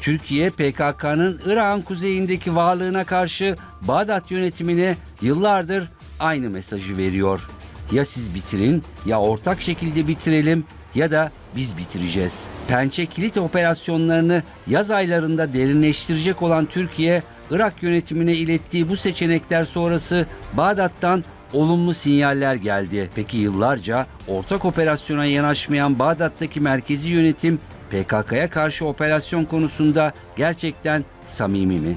Türkiye PKK'nın Irak'ın kuzeyindeki varlığına karşı Bağdat yönetimine yıllardır aynı mesajı veriyor. Ya siz bitirin ya ortak şekilde bitirelim ya da biz bitireceğiz. Pençe kilit operasyonlarını yaz aylarında derinleştirecek olan Türkiye, Irak yönetimine ilettiği bu seçenekler sonrası Bağdat'tan olumlu sinyaller geldi. Peki yıllarca ortak operasyona yanaşmayan Bağdat'taki merkezi yönetim PKK'ya karşı operasyon konusunda gerçekten samimi mi?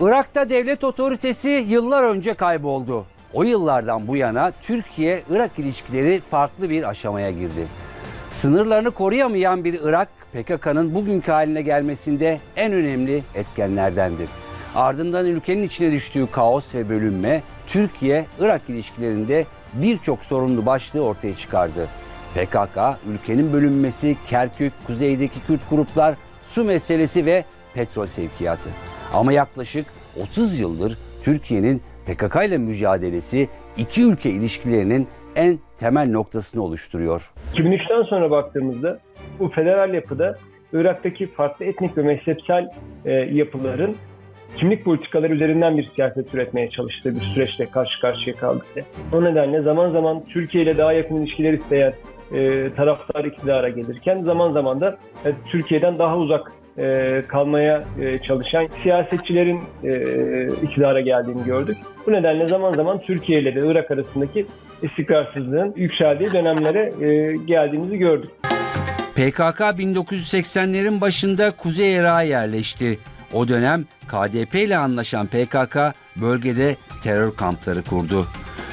Irak'ta devlet otoritesi yıllar önce kayboldu. O yıllardan bu yana Türkiye-Irak ilişkileri farklı bir aşamaya girdi. Sınırlarını koruyamayan bir Irak, PKK'nın bugünkü haline gelmesinde en önemli etkenlerdendir. Ardından ülkenin içine düştüğü kaos ve bölünme, Türkiye-Irak ilişkilerinde birçok sorunlu başlığı ortaya çıkardı. PKK, ülkenin bölünmesi, Kerkük, kuzeydeki Kürt gruplar, su meselesi ve petrol sevkiyatı. Ama yaklaşık 30 yıldır Türkiye'nin PKK ile mücadelesi iki ülke ilişkilerinin en temel noktasını oluşturuyor. 2003'ten sonra baktığımızda bu federal yapıda Irak'taki farklı etnik ve mezhepsel e, yapıların kimlik politikaları üzerinden bir siyaset üretmeye çalıştığı bir süreçle karşı karşıya kaldık. O nedenle zaman zaman Türkiye ile daha yakın ilişkiler isteyen e, taraftar iktidara gelirken zaman zaman da e, Türkiye'den daha uzak e, kalmaya e, çalışan siyasetçilerin e, iktidara geldiğini gördük. Bu nedenle zaman zaman Türkiye ile de Irak arasındaki istikrarsızlığın yükseldiği dönemlere e, geldiğimizi gördük. PKK 1980'lerin başında Kuzey Irak'a yerleşti. O dönem KDP ile anlaşan PKK bölgede terör kampları kurdu.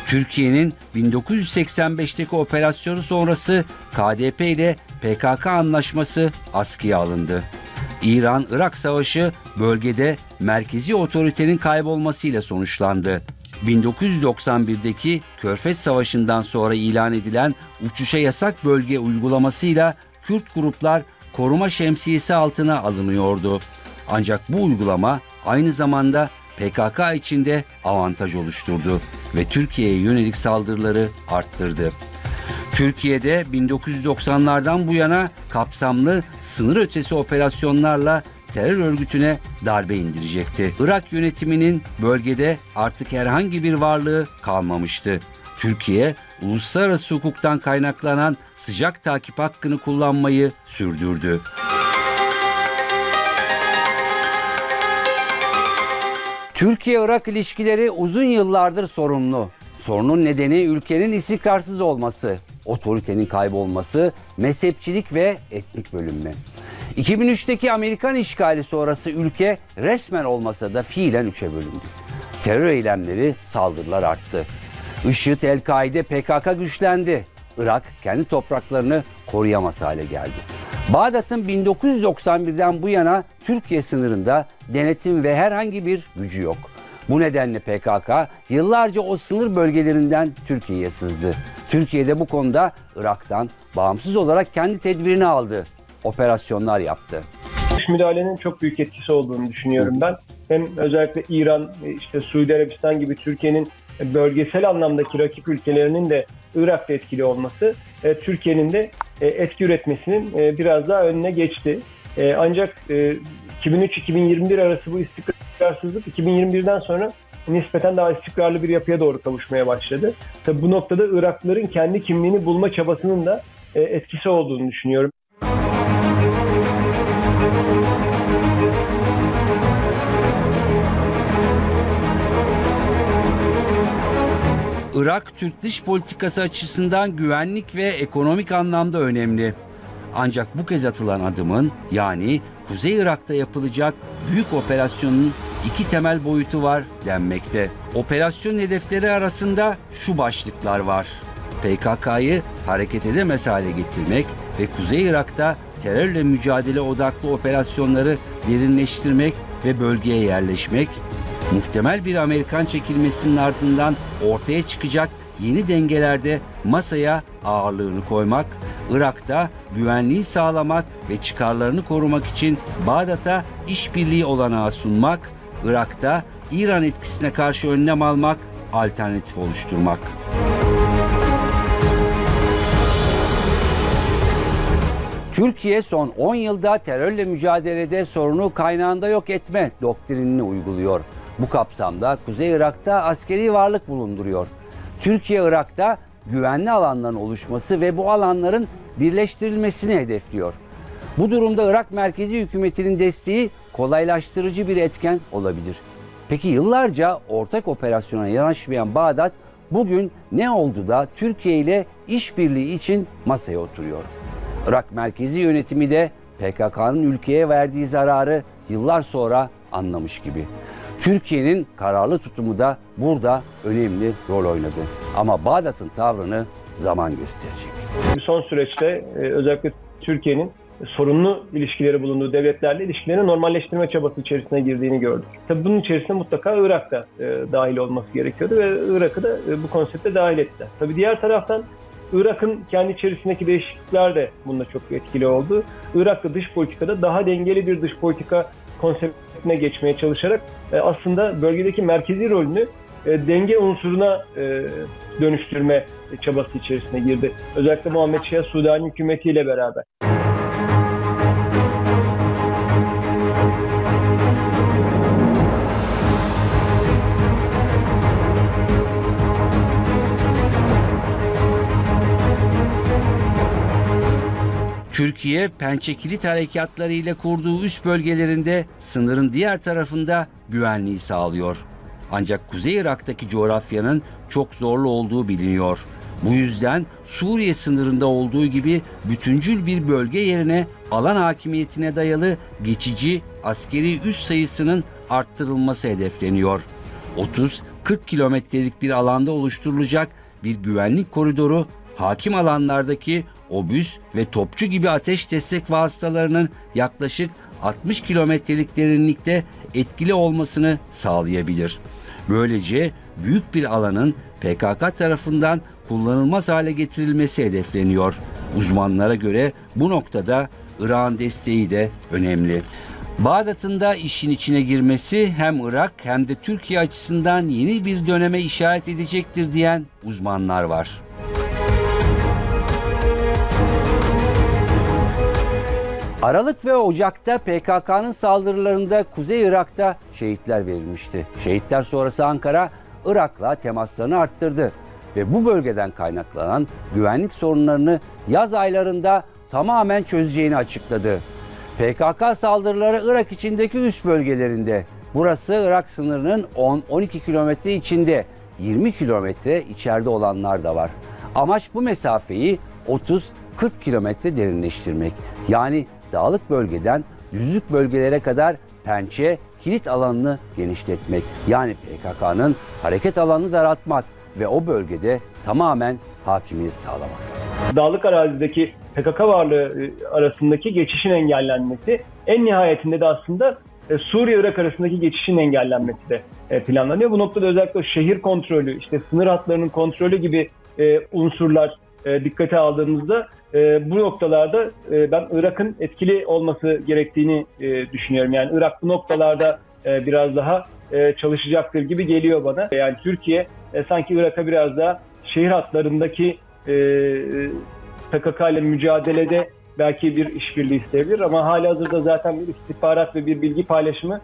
Türkiye'nin 1985'teki operasyonu sonrası KDP ile PKK anlaşması askıya alındı. İran-Irak savaşı bölgede merkezi otoritenin kaybolmasıyla sonuçlandı. 1991'deki Körfez Savaşı'ndan sonra ilan edilen uçuşa yasak bölge uygulamasıyla Kürt gruplar koruma şemsiyesi altına alınıyordu. Ancak bu uygulama aynı zamanda PKK içinde avantaj oluşturdu ve Türkiye'ye yönelik saldırıları arttırdı. Türkiye'de 1990'lardan bu yana kapsamlı sınır ötesi operasyonlarla terör örgütüne darbe indirecekti. Irak yönetiminin bölgede artık herhangi bir varlığı kalmamıştı. Türkiye, uluslararası hukuktan kaynaklanan sıcak takip hakkını kullanmayı sürdürdü. Türkiye-Irak ilişkileri uzun yıllardır sorunlu. Sorunun nedeni ülkenin istikrarsız olması, otoritenin kaybolması, mezhepçilik ve etnik bölünme. 2003'teki Amerikan işgali sonrası ülke resmen olmasa da fiilen üçe bölündü. Terör eylemleri, saldırılar arttı. IŞİD, El-Kaide, PKK güçlendi. Irak kendi topraklarını koruyamaz hale geldi. Bağdat'ın 1991'den bu yana Türkiye sınırında denetim ve herhangi bir gücü yok. Bu nedenle PKK yıllarca o sınır bölgelerinden Türkiye'ye sızdı. Türkiye de bu konuda Irak'tan bağımsız olarak kendi tedbirini aldı. Operasyonlar yaptı. Müdahalenin çok büyük etkisi olduğunu düşünüyorum ben. Hem özellikle İran, işte Suudi Arabistan gibi Türkiye'nin bölgesel anlamdaki rakip ülkelerinin de Irak'ta etkili olması e, Türkiye'nin de e, etki üretmesinin e, biraz daha önüne geçti. E, ancak e, 2003-2021 arası bu istikrarsızlık 2021'den sonra nispeten daha istikrarlı bir yapıya doğru kavuşmaya başladı. Tabi bu noktada Iraklıların kendi kimliğini bulma çabasının da e, etkisi olduğunu düşünüyorum. Irak Türk dış politikası açısından güvenlik ve ekonomik anlamda önemli. Ancak bu kez atılan adımın yani Kuzey Irak'ta yapılacak büyük operasyonun iki temel boyutu var denmekte. Operasyon hedefleri arasında şu başlıklar var. PKK'yı hareket edemez hale getirmek ve Kuzey Irak'ta terörle mücadele odaklı operasyonları derinleştirmek ve bölgeye yerleşmek, muhtemel bir Amerikan çekilmesinin ardından ortaya çıkacak yeni dengelerde masaya ağırlığını koymak, Irak'ta güvenliği sağlamak ve çıkarlarını korumak için Bağdat'a işbirliği olanağı sunmak, Irak'ta İran etkisine karşı önlem almak, alternatif oluşturmak. Türkiye son 10 yılda terörle mücadelede sorunu kaynağında yok etme doktrinini uyguluyor. Bu kapsamda Kuzey Irak'ta askeri varlık bulunduruyor. Türkiye Irak'ta güvenli alanların oluşması ve bu alanların birleştirilmesini hedefliyor. Bu durumda Irak merkezi hükümetinin desteği kolaylaştırıcı bir etken olabilir. Peki yıllarca ortak operasyona yanaşmayan Bağdat bugün ne oldu da Türkiye ile işbirliği için masaya oturuyor? Irak merkezi yönetimi de PKK'nın ülkeye verdiği zararı yıllar sonra anlamış gibi. Türkiye'nin kararlı tutumu da burada önemli rol oynadı. Ama Bağdat'ın tavrını zaman gösterecek. Son süreçte e, özellikle Türkiye'nin sorunlu ilişkileri bulunduğu devletlerle ilişkilerini normalleştirme çabası içerisine girdiğini gördük. Tabii bunun içerisinde mutlaka Irak da e, dahil olması gerekiyordu ve Irak'ı da e, bu konsepte dahil ettiler. Tabii diğer taraftan Irak'ın kendi içerisindeki değişiklikler de bunda çok etkili oldu. Irak'ta dış politikada daha dengeli bir dış politika konseptine geçmeye çalışarak e, aslında bölgedeki merkezi rolünü e, denge unsuruna e, dönüştürme çabası içerisine girdi. Özellikle Muhammed Şia Sudani hükümetiyle beraber. Türkiye pençe kilit harekatları ile kurduğu üst bölgelerinde sınırın diğer tarafında güvenliği sağlıyor. Ancak Kuzey Irak'taki coğrafyanın çok zorlu olduğu biliniyor. Bu yüzden Suriye sınırında olduğu gibi bütüncül bir bölge yerine alan hakimiyetine dayalı geçici askeri üs sayısının arttırılması hedefleniyor. 30-40 kilometrelik bir alanda oluşturulacak bir güvenlik koridoru hakim alanlardaki obüs ve topçu gibi ateş destek vasıtalarının yaklaşık 60 kilometrelik derinlikte etkili olmasını sağlayabilir. Böylece büyük bir alanın PKK tarafından kullanılmaz hale getirilmesi hedefleniyor. Uzmanlara göre bu noktada Irak'ın desteği de önemli. Bağdat'ın da işin içine girmesi hem Irak hem de Türkiye açısından yeni bir döneme işaret edecektir diyen uzmanlar var. Aralık ve Ocak'ta PKK'nın saldırılarında Kuzey Irak'ta şehitler verilmişti. Şehitler sonrası Ankara Irak'la temaslarını arttırdı ve bu bölgeden kaynaklanan güvenlik sorunlarını yaz aylarında tamamen çözeceğini açıkladı. PKK saldırıları Irak içindeki üst bölgelerinde. Burası Irak sınırının 10-12 kilometre içinde, 20 kilometre içeride olanlar da var. Amaç bu mesafeyi 30-40 kilometre derinleştirmek. Yani dağlık bölgeden düzlük bölgelere kadar pençe kilit alanını genişletmek. Yani PKK'nın hareket alanını daraltmak ve o bölgede tamamen hakimiyet sağlamak. Dağlık arazideki PKK varlığı e, arasındaki geçişin engellenmesi, en nihayetinde de aslında e, Suriye-Irak arasındaki geçişin engellenmesi de e, planlanıyor. Bu noktada özellikle şehir kontrolü, işte sınır hatlarının kontrolü gibi unsurlar e, dikkate aldığımızda e, bu noktalarda e, ben Irak'ın etkili olması gerektiğini düşünüyorum. Yani Irak bu noktalarda biraz daha çalışacaktır gibi geliyor bana. Yani Türkiye sanki Irak'a biraz daha şehir hatlarındaki e, PKK ile mücadelede belki bir işbirliği isteyebilir ama hali hazırda zaten bir istihbarat ve bir bilgi paylaşımı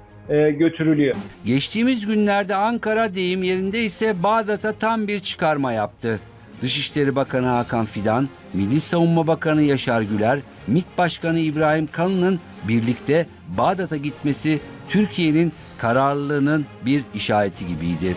götürülüyor. Geçtiğimiz günlerde Ankara deyim yerinde ise Bağdat'a tam bir çıkarma yaptı. Dışişleri Bakanı Hakan Fidan, Milli Savunma Bakanı Yaşar Güler, MİT Başkanı İbrahim Kalın'ın birlikte Bağdat'a gitmesi Türkiye'nin kararlılığının bir işareti gibiydi.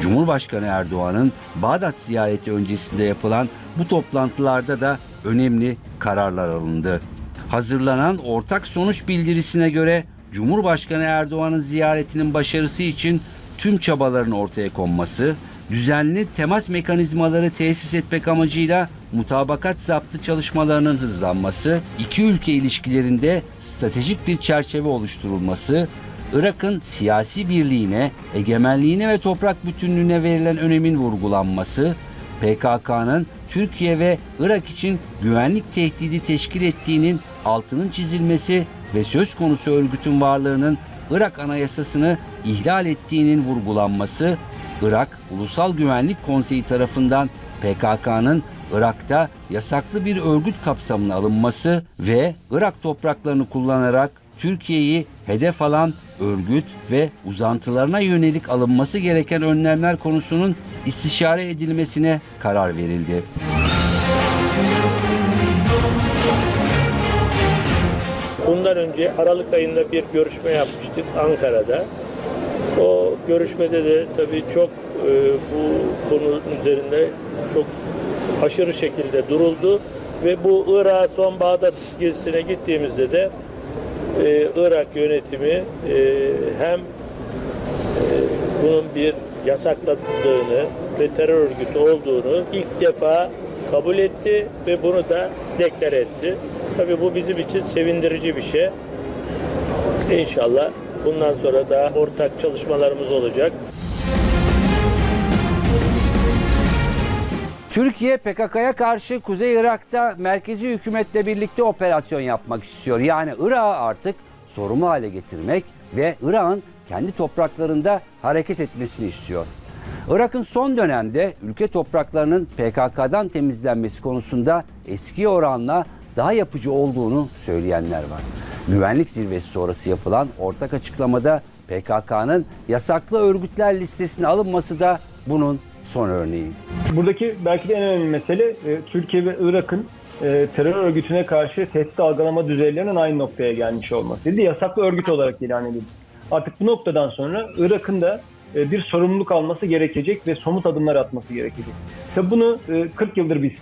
Cumhurbaşkanı Erdoğan'ın Bağdat ziyareti öncesinde yapılan bu toplantılarda da önemli kararlar alındı. Hazırlanan ortak sonuç bildirisine göre Cumhurbaşkanı Erdoğan'ın ziyaretinin başarısı için tüm çabaların ortaya konması, düzenli temas mekanizmaları tesis etmek amacıyla mutabakat zaptı çalışmalarının hızlanması, iki ülke ilişkilerinde stratejik bir çerçeve oluşturulması, Irak'ın siyasi birliğine, egemenliğine ve toprak bütünlüğüne verilen önemin vurgulanması, PKK'nın Türkiye ve Irak için güvenlik tehdidi teşkil ettiğinin altının çizilmesi ve söz konusu örgütün varlığının Irak Anayasası'nı ihlal ettiğinin vurgulanması, Irak Ulusal Güvenlik Konseyi tarafından PKK'nın Irak'ta yasaklı bir örgüt kapsamına alınması ve Irak topraklarını kullanarak Türkiye'yi hedef alan örgüt ve uzantılarına yönelik alınması gereken önlemler konusunun istişare edilmesine karar verildi. Bundan önce Aralık ayında bir görüşme yapmıştık Ankara'da. O görüşmede de tabii çok e, bu konu üzerinde çok aşırı şekilde duruldu ve bu Irak son Bağdat gezisine gittiğimizde de e, Irak yönetimi e, hem e, bunun bir yasakladığını ve terör örgütü olduğunu ilk defa kabul etti ve bunu da deklar etti. Tabii bu bizim için sevindirici bir şey. İnşallah bundan sonra da ortak çalışmalarımız olacak. Türkiye PKK'ya karşı Kuzey Irak'ta merkezi hükümetle birlikte operasyon yapmak istiyor. Yani Irak'ı artık sorumlu hale getirmek ve Irak'ın kendi topraklarında hareket etmesini istiyor. Irak'ın son dönemde ülke topraklarının PKK'dan temizlenmesi konusunda eski oranla daha yapıcı olduğunu söyleyenler var. Güvenlik zirvesi sonrası yapılan ortak açıklamada PKK'nın yasaklı örgütler listesine alınması da bunun son örneği. Buradaki belki de en önemli mesele e, Türkiye ve Irak'ın e, terör örgütüne karşı tehdit algılama düzeylerinin aynı noktaya gelmiş olması. Dedi yasaklı örgüt olarak ilan edildi. Artık bu noktadan sonra Irak'ın da e, bir sorumluluk alması gerekecek ve somut adımlar atması gerekecek. Tabi bunu e, 40 yıldır biz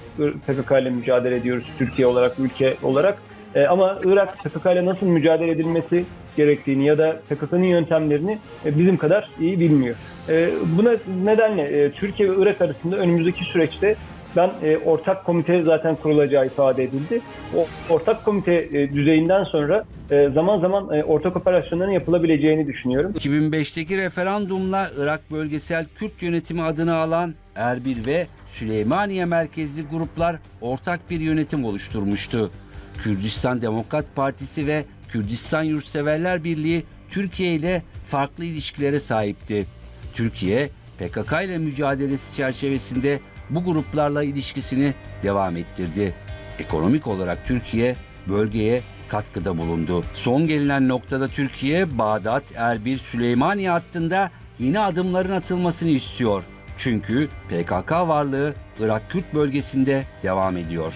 PKK ile mücadele ediyoruz Türkiye olarak, ülke olarak. E, ama Irak PKK ile nasıl mücadele edilmesi gerektiğini ya da PKK'nın yöntemlerini e, bizim kadar iyi bilmiyor. E, buna nedenle e, Türkiye ve Irak arasında önümüzdeki süreçte ben e, ortak komite zaten kurulacağı ifade edildi. O ortak komite e, düzeyinden sonra e, zaman zaman e, ortak operasyonların yapılabileceğini düşünüyorum. 2005'teki referandumla Irak Bölgesel Kürt Yönetimi adını alan Erbil ve Süleymaniye merkezli gruplar ortak bir yönetim oluşturmuştu. Kürdistan Demokrat Partisi ve Kürdistan Yurtseverler Birliği Türkiye ile farklı ilişkilere sahipti. Türkiye, PKK ile mücadelesi çerçevesinde bu gruplarla ilişkisini devam ettirdi. Ekonomik olarak Türkiye bölgeye katkıda bulundu. Son gelinen noktada Türkiye, Bağdat, Erbil, Süleymaniye hattında yeni adımların atılmasını istiyor. Çünkü PKK varlığı Irak Kürt bölgesinde devam ediyor.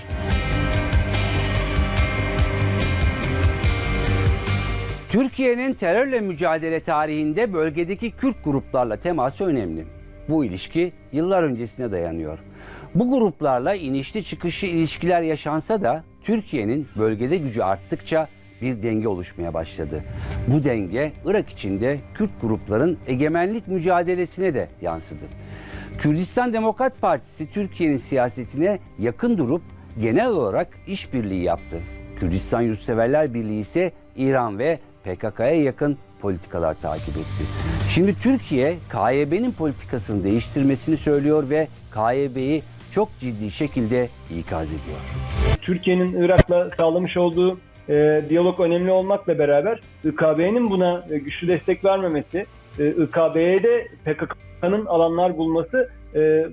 Türkiye'nin terörle mücadele tarihinde bölgedeki Kürt gruplarla teması önemli. Bu ilişki yıllar öncesine dayanıyor. Bu gruplarla inişli çıkışlı ilişkiler yaşansa da Türkiye'nin bölgede gücü arttıkça bir denge oluşmaya başladı. Bu denge Irak içinde Kürt grupların egemenlik mücadelesine de yansıdı. Kürdistan Demokrat Partisi Türkiye'nin siyasetine yakın durup genel olarak işbirliği yaptı. Kürdistan Yurtseverler Birliği ise İran ve PKK'ya yakın politikalar takip etti. Şimdi Türkiye KYB'nin politikasını değiştirmesini söylüyor ve KYB'yi çok ciddi şekilde ikaz ediyor. Türkiye'nin Irak'la sağlamış olduğu e, diyalog önemli olmakla beraber İKB'nin buna e, güçlü destek vermemesi, e, İKB'ye de PKK'nın alanlar bulması e,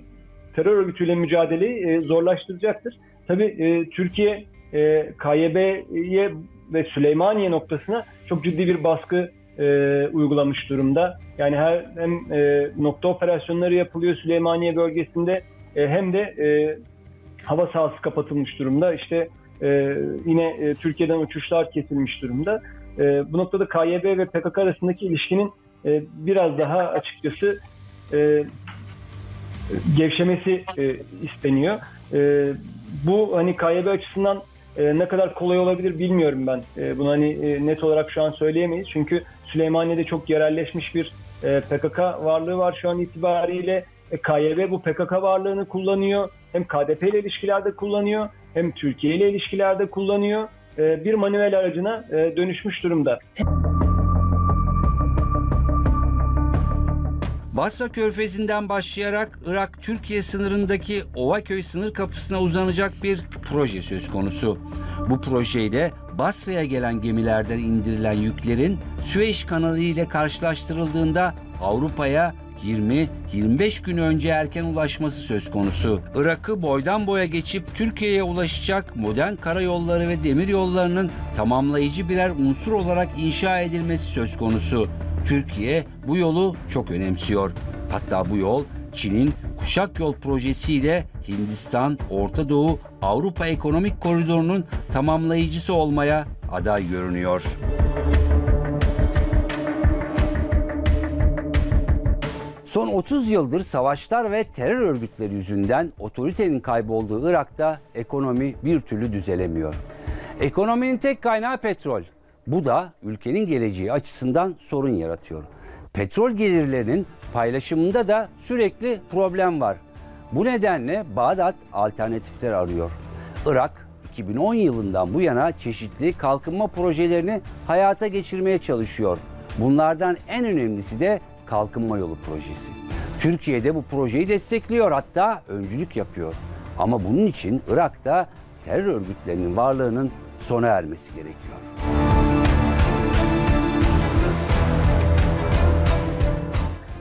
terör örgütüyle mücadeleyi e, zorlaştıracaktır. Tabii e, Türkiye e, KYB'ye ve Süleymaniye noktasına çok ciddi bir baskı e, uygulamış durumda. Yani her hem e, nokta operasyonları yapılıyor Süleymaniye bölgesinde e, hem de e, hava sahası kapatılmış durumda. İşte e, yine e, Türkiye'den uçuşlar kesilmiş durumda. E, bu noktada KYB ve PKK arasındaki ilişkinin e, biraz daha açıkçası e, gevşemesi e, isteniyor. E, bu hani KYB açısından e, ne kadar kolay olabilir bilmiyorum ben. E, bunu hani e, net olarak şu an söyleyemeyiz. Çünkü Süleymaniye'de çok yerelleşmiş bir e, PKK varlığı var şu an itibariyle. E, KYB bu PKK varlığını kullanıyor. Hem KDP ile ilişkilerde kullanıyor hem Türkiye ile ilişkilerde kullanıyor. E, bir manuel aracına e, dönüşmüş durumda. Basra Körfezi'nden başlayarak Irak-Türkiye sınırındaki Ovaköy sınır kapısına uzanacak bir proje söz konusu. Bu projeyle Basra'ya gelen gemilerden indirilen yüklerin Süveyş kanalı ile karşılaştırıldığında Avrupa'ya 20-25 gün önce erken ulaşması söz konusu. Irak'ı boydan boya geçip Türkiye'ye ulaşacak modern karayolları ve demir yollarının tamamlayıcı birer unsur olarak inşa edilmesi söz konusu. Türkiye bu yolu çok önemsiyor. Hatta bu yol Çin'in Kuşak Yol projesiyle Hindistan, Orta Doğu, Avrupa Ekonomik Koridoru'nun tamamlayıcısı olmaya aday görünüyor. Son 30 yıldır savaşlar ve terör örgütleri yüzünden otoritenin kaybolduğu Irak'ta ekonomi bir türlü düzelemiyor. Ekonominin tek kaynağı petrol. Bu da ülkenin geleceği açısından sorun yaratıyor. Petrol gelirlerinin paylaşımında da sürekli problem var. Bu nedenle Bağdat alternatifler arıyor. Irak 2010 yılından bu yana çeşitli kalkınma projelerini hayata geçirmeye çalışıyor. Bunlardan en önemlisi de Kalkınma Yolu projesi. Türkiye de bu projeyi destekliyor hatta öncülük yapıyor. Ama bunun için Irak'ta terör örgütlerinin varlığının sona ermesi gerekiyor.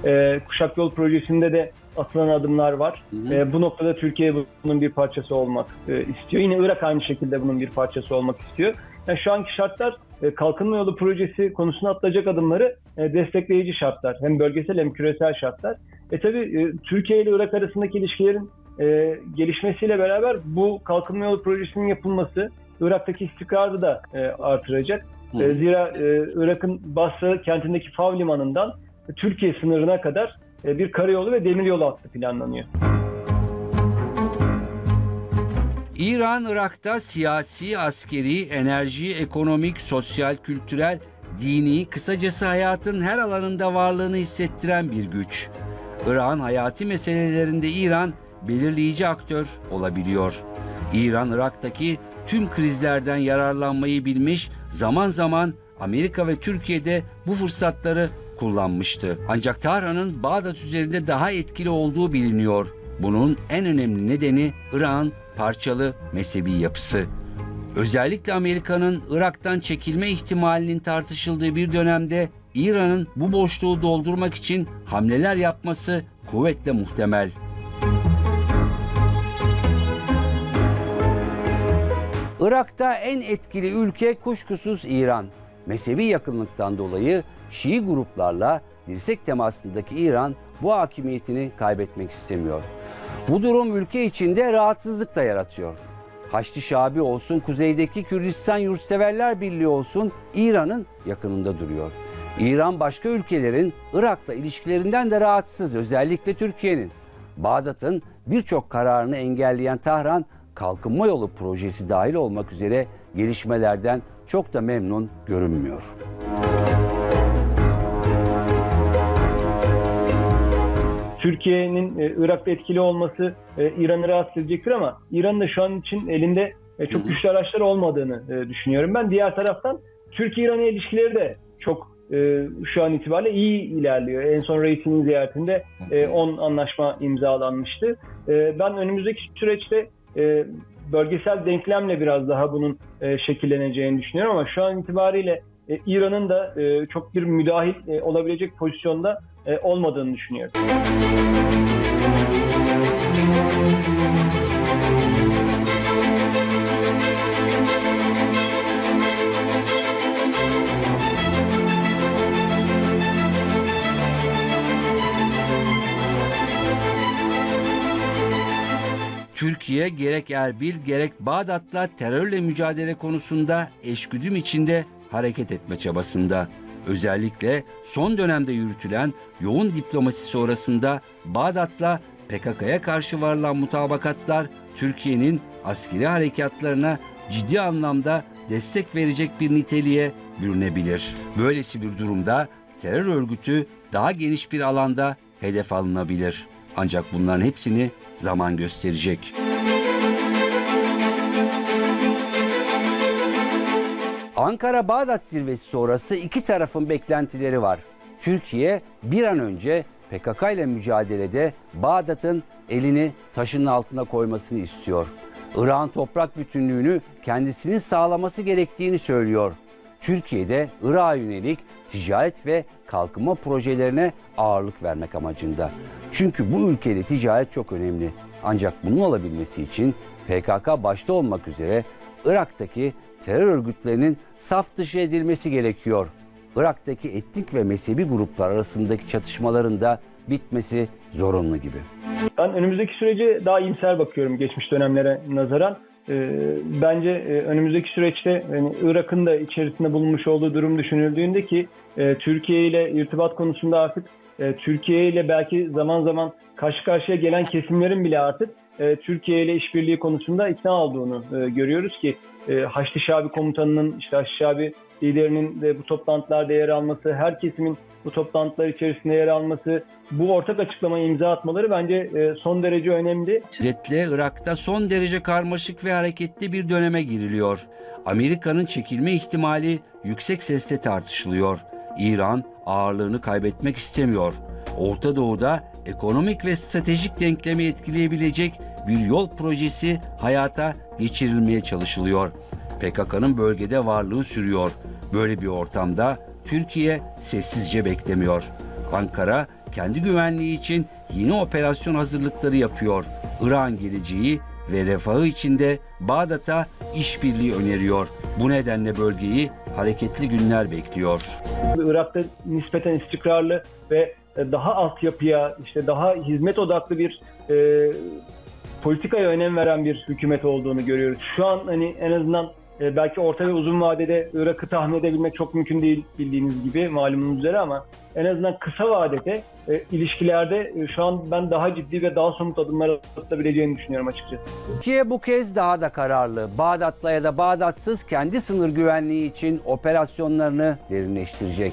Ee, Kuşak Yol projesinde de atılan adımlar var. Hı hı. Ee, bu noktada Türkiye bunun bir parçası olmak e, istiyor. Yine Irak aynı şekilde bunun bir parçası olmak istiyor. Yani şu anki şartlar e, Kalkınma Yolu projesi konusunda atılacak adımları e, destekleyici şartlar. Hem bölgesel hem küresel şartlar. E tabi Türkiye ile Irak arasındaki ilişkilerin e, gelişmesiyle beraber bu Kalkınma Yolu projesinin yapılması Irak'taki istikrarı da e, artıracak. Hı. E, zira e, Irak'ın Basra kentindeki Fav Limanı'ndan Türkiye sınırına kadar e, bir karayolu ve demiryolu hattı planlanıyor. İran, Irak'ta siyasi, askeri, enerji, ekonomik, sosyal, kültürel, dini, kısacası hayatın her alanında varlığını hissettiren bir güç. Irak'ın hayati meselelerinde İran belirleyici aktör olabiliyor. İran, Irak'taki tüm krizlerden yararlanmayı bilmiş, zaman zaman Amerika ve Türkiye'de bu fırsatları kullanmıştı. Ancak Tahran'ın Bağdat üzerinde daha etkili olduğu biliniyor. Bunun en önemli nedeni Irak'ın parçalı mezhebi yapısı. Özellikle Amerika'nın Irak'tan çekilme ihtimalinin tartışıldığı bir dönemde İran'ın bu boşluğu doldurmak için hamleler yapması kuvvetle muhtemel. Irak'ta en etkili ülke kuşkusuz İran. Mezhebi yakınlıktan dolayı Şii gruplarla dirsek temasındaki İran bu hakimiyetini kaybetmek istemiyor. Bu durum ülke içinde rahatsızlık da yaratıyor. Haçlı Şabi olsun, kuzeydeki Kürdistan Yurtseverler Birliği olsun İran'ın yakınında duruyor. İran başka ülkelerin Irak'la ilişkilerinden de rahatsız, özellikle Türkiye'nin. Bağdat'ın birçok kararını engelleyen Tahran, Kalkınma Yolu projesi dahil olmak üzere gelişmelerden çok da memnun görünmüyor. Türkiye'nin e, Irak'ta etkili olması e, İran'ı rahatsız edecektir ama İran'ın da şu an için elinde e, çok güçlü araçlar olmadığını düşünüyorum ben. Diğer taraftan Türkiye-İran ilişkileri de çok şu an itibariyle iyi ilerliyor. En son Reis'in ziyaretinde e, 10 anlaşma imzalanmıştı. Ben önümüzdeki süreçte bölgesel denklemle biraz daha bunun e, şekilleneceğini düşünüyorum ama şu an itibariyle e, İran'ın da e, çok bir müdahil e, olabilecek pozisyonda e, olmadığını düşünüyorum. Türkiye gerek Erbil gerek Bağdat'la terörle mücadele konusunda eşgüdüm içinde hareket etme çabasında. Özellikle son dönemde yürütülen yoğun diplomasi sonrasında Bağdat'la PKK'ya karşı varılan mutabakatlar Türkiye'nin askeri harekatlarına ciddi anlamda destek verecek bir niteliğe bürünebilir. Böylesi bir durumda terör örgütü daha geniş bir alanda hedef alınabilir. Ancak bunların hepsini zaman gösterecek. Ankara-Bağdat zirvesi sonrası iki tarafın beklentileri var. Türkiye bir an önce PKK ile mücadelede Bağdat'ın elini taşın altına koymasını istiyor. Irak'ın toprak bütünlüğünü kendisinin sağlaması gerektiğini söylüyor. Türkiye'de Irak'a yönelik ticaret ve kalkınma projelerine ağırlık vermek amacında. Çünkü bu ülkeyle ticaret çok önemli. Ancak bunun olabilmesi için PKK başta olmak üzere Irak'taki terör örgütlerinin saf dışı edilmesi gerekiyor. Irak'taki etnik ve mezhebi gruplar arasındaki çatışmaların da bitmesi zorunlu gibi. Ben önümüzdeki sürece daha iyimser bakıyorum geçmiş dönemlere nazaran. Ee, bence e, önümüzdeki süreçte yani Irak'ın da içerisinde bulunmuş olduğu durum düşünüldüğünde ki e, Türkiye ile irtibat konusunda artık e, Türkiye ile belki zaman zaman karşı karşıya gelen kesimlerin bile artık Türkiye ile işbirliği konusunda ikna olduğunu görüyoruz ki Haçlı Şabi komutanının işte Haçlı Şabi liderinin de bu toplantılarda yer alması, her kesimin bu toplantılar içerisinde yer alması, bu ortak açıklamaya imza atmaları bence e, son derece önemli. Özetle Irak'ta son derece karmaşık ve hareketli bir döneme giriliyor. Amerika'nın çekilme ihtimali yüksek sesle tartışılıyor. İran ağırlığını kaybetmek istemiyor. Orta Doğu'da ekonomik ve stratejik denklemi etkileyebilecek bir yol projesi hayata geçirilmeye çalışılıyor. PKK'nın bölgede varlığı sürüyor. Böyle bir ortamda Türkiye sessizce beklemiyor. Ankara kendi güvenliği için yeni operasyon hazırlıkları yapıyor. İran geleceği ve refahı içinde Bağdat'a işbirliği öneriyor. Bu nedenle bölgeyi hareketli günler bekliyor. Irak'ta nispeten istikrarlı ve daha altyapıya, işte daha hizmet odaklı bir e, politikaya önem veren bir hükümet olduğunu görüyoruz. Şu an hani en azından e, belki orta ve uzun vadede Irak'ı tahmin edebilmek çok mümkün değil bildiğiniz gibi malumunuz üzere ama en azından kısa vadede e, ilişkilerde e, şu an ben daha ciddi ve daha somut adımlar atılabileceğini düşünüyorum açıkçası. Türkiye bu kez daha da kararlı. Bağdat'la ya da Bağdat'sız kendi sınır güvenliği için operasyonlarını derinleştirecek.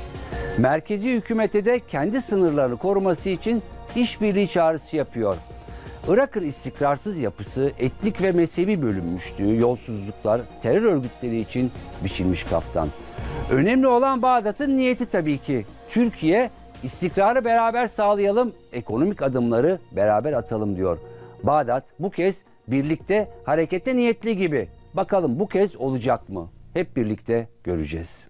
Merkezi hükümete de kendi sınırlarını koruması için işbirliği çağrısı yapıyor. Irak'ın istikrarsız yapısı, etnik ve mezhebi bölünmüşlüğü, yolsuzluklar, terör örgütleri için biçilmiş kaftan. Önemli olan Bağdat'ın niyeti tabii ki. Türkiye istikrarı beraber sağlayalım, ekonomik adımları beraber atalım diyor. Bağdat bu kez birlikte harekete niyetli gibi. Bakalım bu kez olacak mı? Hep birlikte göreceğiz.